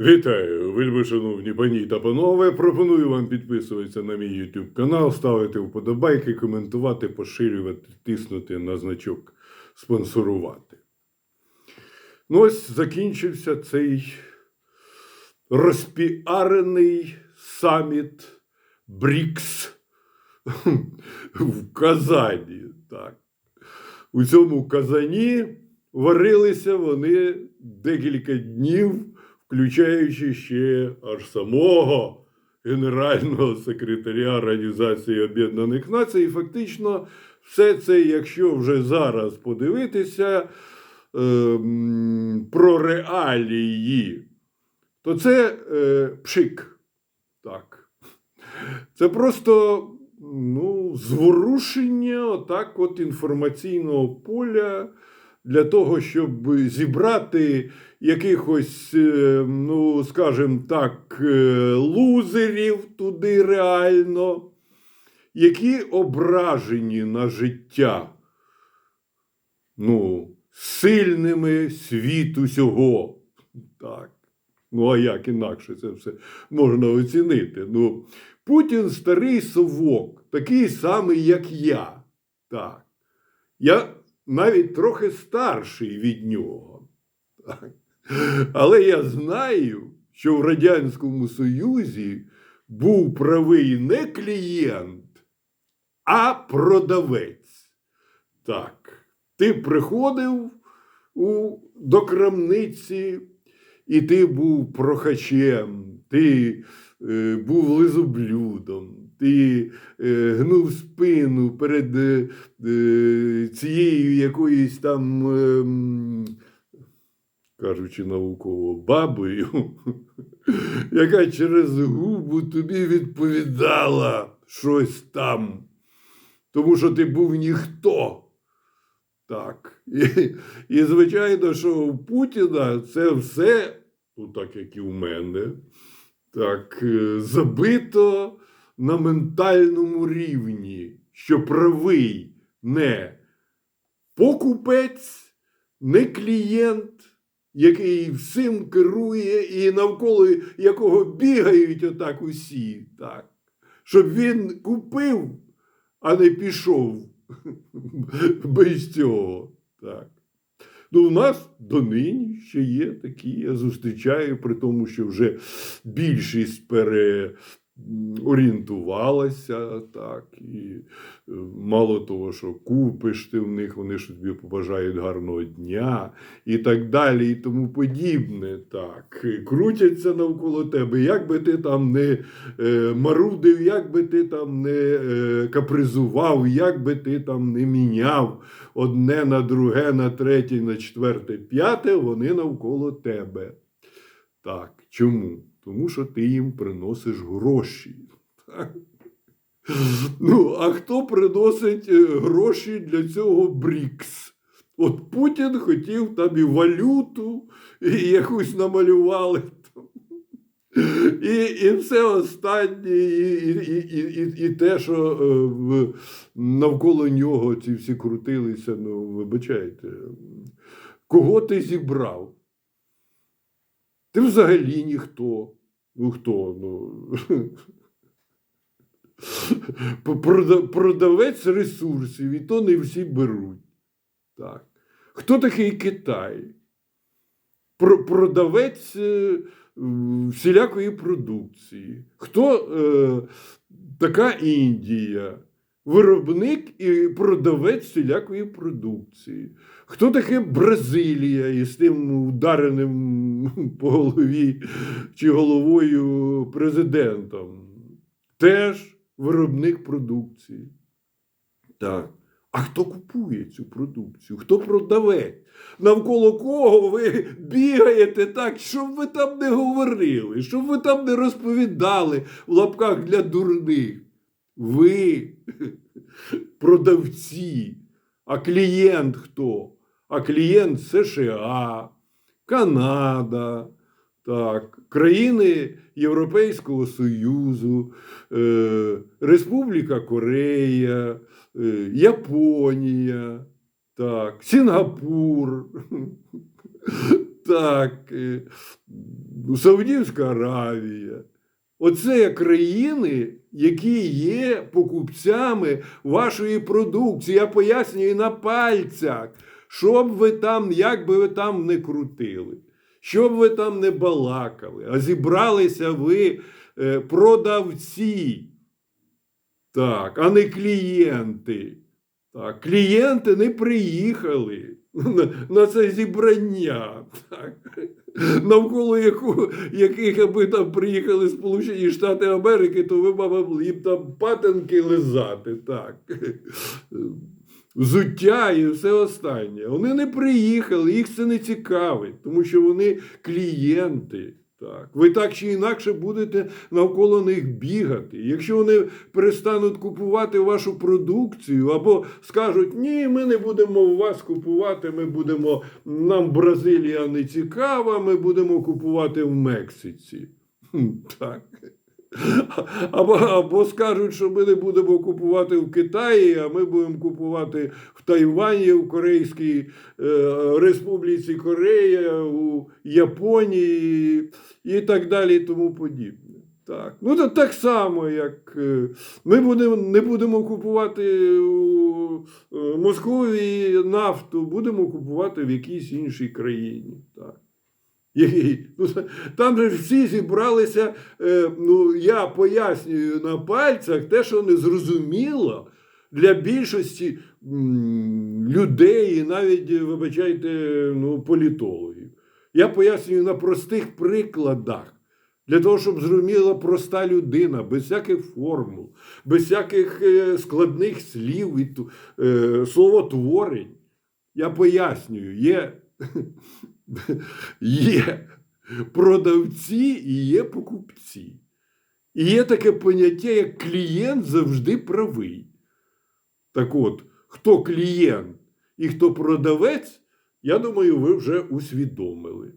Вітаю, вельми шановні пані та панове. Пропоную вам підписуватися на мій YouTube канал, ставити вподобайки, коментувати, поширювати, тиснути на значок спонсорувати. Ну, ось закінчився цей розпіарений саміт БРІКС в Казані. Так. У цьому казані варилися вони декілька днів, включаючи ще аж самого генерального секретаря Організації Об'єднаних Націй. Фактично, все це, якщо вже зараз подивитися ем, про реалії, то це е, пшик. Так. Це просто ну, зворушення отак от інформаційного поля для того, щоб зібрати якихось, е, ну, скажімо так, е, лузерів туди реально, які ображені на життя. Ну, сильними світу сього. Так. Ну, а як інакше це все можна оцінити? Ну, Путін старий совок, такий самий, як я. Так. Я навіть трохи старший від нього. Але я знаю, що в Радянському Союзі був правий не клієнт, а продавець. Так. Ти приходив у, до крамниці, і ти був прохачем, ти е, був лизоблюдом, ти е, гнув спину перед е, е, цією якоюсь там, е, кажучи науково, бабою, яка через губу тобі відповідала щось там, тому що ти був ніхто. Так. І, і звичайно, що у Путіна це все, ну так як і у мене, так, забито на ментальному рівні, що правий не покупець, не клієнт, який всім керує і навколо якого бігають отак усі, так, щоб він купив, а не пішов без цього. Так. Ну, у нас донині ще є такі, я зустрічаю, при тому, що вже більшість переорієнтувалася, так, і е, мало того, що купиш ти в них, вони ж тобі побажають гарного дня і так далі, і тому подібне. Так. Крутяться навколо тебе, як би ти там не е, марудив, як би ти там не е, капризував, як би ти там не міняв одне на друге, на третє, на четверте, п'яте, вони навколо тебе. Так, чому? Тому що ти їм приносиш гроші. Так? Ну, а хто приносить е, гроші для цього БРІКС? От Путін хотів там і валюту, і якусь намалювали. І, і все останнє, і, і, і, і, і те, що е, навколо нього ці всі крутилися, ну, вибачайте, кого ти зібрав? Ти взагалі ніхто. Ну хто? Ну, продавець ресурсів, і то не всі беруть. Так. Хто такий Китай? Продавець е, всілякої продукції. Хто е, така Індія? Виробник і продавець всілякої продукції. Хто таке Бразилія із тим удареним по голові чи головою президентом? Теж виробник продукції. Так. А хто купує цю продукцію? Хто продавець? Навколо кого ви бігаєте так, щоб ви там не говорили, щоб ви там не розповідали в лапках для дурних? Ви продавці. А клієнт хто? А клієнт США, Канада, так, країни Європейського Союзу, е, Республіка Корея, е, Японія, так, Сінгапур. Так, е, Саудівська Аравія. Оце країни, які є покупцями вашої продукції. Я пояснюю на пальцях, що б ви там, як би ви там не крутили, що б ви там не балакали, а зібралися ви е, продавці, так, а не клієнти. Так, клієнти не приїхали на, це зібрання. Так. Навколо яку, яких аби там приїхали Сполучені Штати Америки, то ви мали їм там патинки лизати. Так. Взуття і все останнє. Вони не приїхали, їх це не цікавить, тому що вони клієнти. Так. Ви так чи інакше будете навколо них бігати. Якщо вони перестануть купувати вашу продукцію або скажуть, ні, ми не будемо вас купувати, ми будемо, нам Бразилія не цікава, ми будемо купувати в Мексиці. Так. Або, або скажуть, що ми не будемо купувати в Китаї, а ми будемо купувати в Тайвані, в Корейській е, Республіці Корея, у Японії і так далі, і тому подібне. Так. Ну, то так само, як е, ми будемо, не будемо купувати у е, Московії нафту, будемо купувати в якійсь іншій країні. Так. Який? Ну, там же всі зібралися, е, ну, я пояснюю на пальцях те, що не зрозуміло для більшості м, людей, і навіть, вибачайте, ну, політологів. Я пояснюю на простих прикладах. Для того, щоб зрозуміла проста людина, без всяких формул, без всяких е, складних слів і е, словотворень. Я пояснюю, є, є продавці і є покупці. І є таке поняття, як клієнт завжди правий. Так от, хто клієнт і хто продавець, я думаю, ви вже усвідомили.